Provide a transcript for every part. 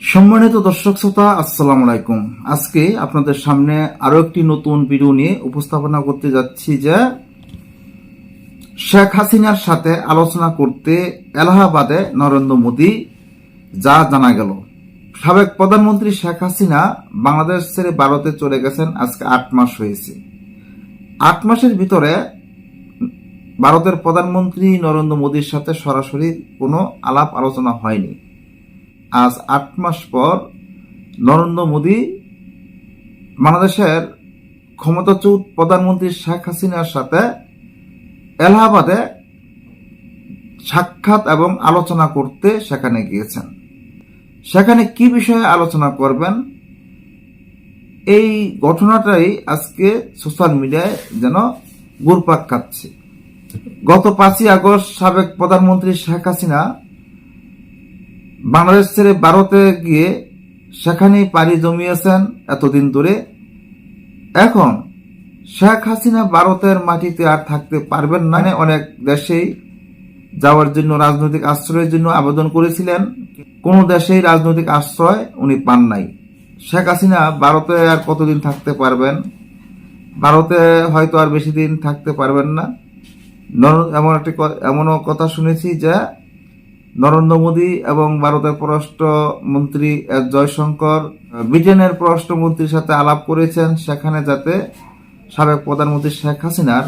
সম্মানিত দর্শক শ্রোতা, আসসালামু আলাইকুম। আজকে আপনাদের সামনে আরও একটি নতুন ভিডিও নিয়ে উপস্থাপনা করতে যাচ্ছি যে শেখ হাসিনার সাথে আলোচনা করতে এলাহাবাদে নরেন্দ্র মোদী যা জানা গেল। সাবেক প্রধানমন্ত্রী শেখ হাসিনা বাংলাদেশ ছেড়ে ভারতে চলে গেছেন, আজকে আট মাস হয়েছে। আট মাসের ভিতরে ভারতের প্রধানমন্ত্রী নরেন্দ্র মোদীর সাথে সরাসরি কোনো আলাপ আলোচনা হয়নি। আজ আট মাস পর নরেন্দ্র মোদী বাংলাদেশের ক্ষমতাচ্যুত প্রধানমন্ত্রী শেখ হাসিনার সাথে এলাহাবাদে সাক্ষাৎ এবং আলোচনা করতে সেখানে গিয়েছেন। সেখানে কি বিষয়ে আলোচনা করবেন? এই ঘটনাটাই আজকে সোশ্যাল মিডিয়ায় যেন ঘুরপাক খাচ্ছে। গত পাঁচই আগস্ট সাবেক প্রধানমন্ত্রী শেখ হাসিনা বাংলাদেশ ছেড়ে ভারতে গিয়ে সেখানেই পাড়ি জমিয়েছেন এতদিন ধরে। এখন শেখ হাসিনা ভারতের মাটিতে আর থাকতে পারবেন না। অনেক দেশেই যাওয়ার জন্য, রাজনৈতিক আশ্রয়ের জন্য আবেদন করেছিলেন। কোনো দেশেই রাজনৈতিক আশ্রয় উনি পান নাই। শেখ হাসিনা ভারতে আর কতদিন থাকতে পারবেন? ভারতে হয়তো আর বেশি দিন থাকতে পারবেন না। এমন একটি এমনও কথা শুনেছি যে নরেন্দ্র মোদী এবং ভারতের পররাষ্ট্রমন্ত্রী জয়শঙ্কর ব্রিটেনের পররাষ্ট্রমন্ত্রীর সাথে আলাপ করেছেন সেখানে যাতে সাবেক প্রধানমন্ত্রী শেখ হাসিনার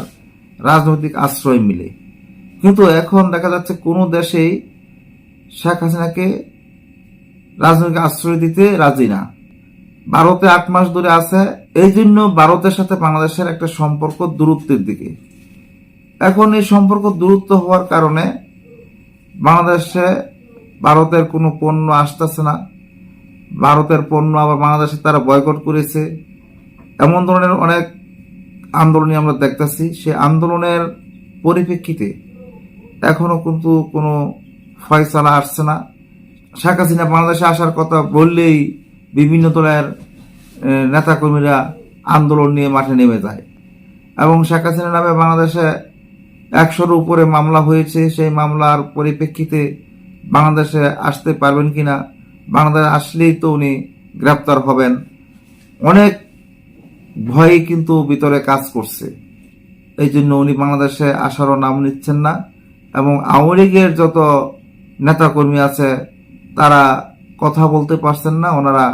রাজনৈতিক আশ্রয় মিলে। কিন্তু এখন দেখা যাচ্ছে কোনো দেশেই শেখ হাসিনাকে রাজনৈতিক আশ্রয় দিতে রাজি না। ভারতে আট মাস ধরে আছে এই জন্য ভারতের সাথে বাংলাদেশের একটা সম্পর্ক দূরত্বের দিকে। এখন এই সম্পর্ক দূরত্ব হওয়ার কারণে বাংলাদেশে ভারতের কোনো পণ্য আসতেছে না। ভারতের পণ্য আবার বাংলাদেশে তারা বয়কট করেছে। এমন ধরনের অনেক আন্দোলনই আমরা দেখতেছি। সে আন্দোলনের পরিপ্রেক্ষিতে এখনও কিন্তু কোনো ফয়সালা আসছে না। শেখ হাসিনা বাংলাদেশে আসার কথা বললেই বিভিন্ন দলের নেতাকর্মীরা আন্দোলন নিয়ে মাঠে নেমে যায়। এবং শেখ হাসিনা নামে বাংলাদেশে একশোর উপরে মামলা হয়েছে, সেই মামলার পরিপ্রেক্ষিতে বাংলাদেশে আসতে পারবেন কিনা? বাংলাদেশ আসলেই তো উনি গ্রেপ্তার হবেন। অনেক ভয় কিন্তু ভিতরে কাজ করছে। এই জন্য উনি বাংলাদেশে আসারও নাম নিচ্ছেন না এবং আওয়ামী লীগের যত নেতাকর্মী আছে, তারা কথা বলতে পারছেন না, ওনারা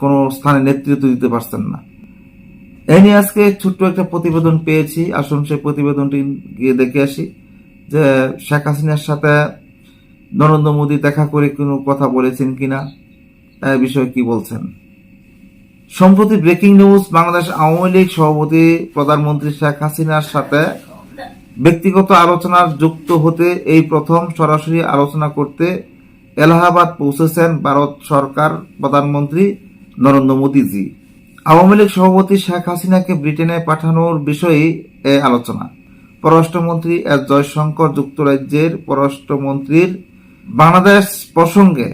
কোনো স্থানে নেতৃত্ব দিতে পারছেন না। এই নিয়ে আজকে ছোট্ট একটা প্রতিবেদন পেয়েছি। আসুন সেই প্রতিবেদনটি গিয়ে দেখে আসি যে শেখ হাসিনার সাথে নরেন্দ্র মোদী দেখা করে কোনো কথা বলেছেন কিনা এই বিষয়ে কি বলছেন? সম্প্রতি ব্রেকিং নিউজ, বাংলাদেশ আওয়ামী লীগ সভাপতি প্রধানমন্ত্রী শেখ হাসিনার সাথে ব্যক্তিগত আলোচনার যুক্ত হতে এই প্রথম সরাসরি আলোচনা করতে এলাহাবাদ পৌঁছেছেন ভারত সরকার প্রধানমন্ত্রী নরেন্দ্র মোদীজি। আওয়ামী লীগ সভাপতি শেখ হাসিনাকে ব্রিটেনে পাঠানোর বিষয়ে আলোচনা। পররাষ্ট্রমন্ত্রী এস জয়শঙ্কর যুক্তরাজ্যের পররাষ্ট্রমন্ত্রীর বাংলাদেশ প্রসঙ্গে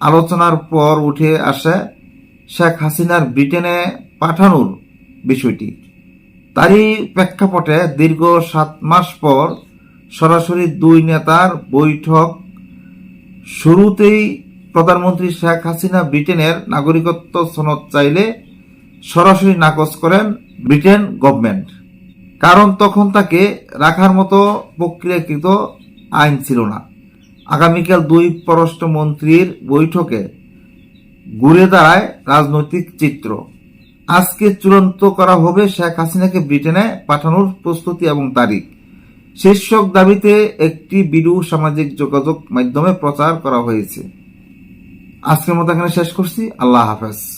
আলোচনার পর উঠে আসে শেখ হাসিনার ব্রিটেনে পাঠানোর বিষয়টি। তারই প্রেক্ষাপটে দীর্ঘ সাত মাস পর সরাসরি দুই নেতার বৈঠক শুরুতেই প্রধানমন্ত্রী শেখ হাসিনা ব্রিটেনের নাগরিকত্ব সনদ চাইলে সরাসরি নাকচ করেন ব্রিটেন গভর্নমেন্ট। কারণ তখন তাকে রাখার মতো প্রক্রিয়াকৃত আইন ছিল না। আগামীকাল দুই পররাষ্ট্রমন্ত্রীর বৈঠকে ঘুরে দাঁড়ায় রাজনৈতিক চিত্র। আজকে চূড়ান্ত করা হবে শেখ হাসিনাকে ব্রিটেনে পাঠানোর প্রস্তুতি এবং তারিখ। শীর্ষক দাবিতে একটি ভিডিও সামাজিক যোগাযোগ মাধ্যমে প্রচার করা হয়েছে। আজকের মতো এখানে শেষ করছি। আল্লাহ হাফেজ।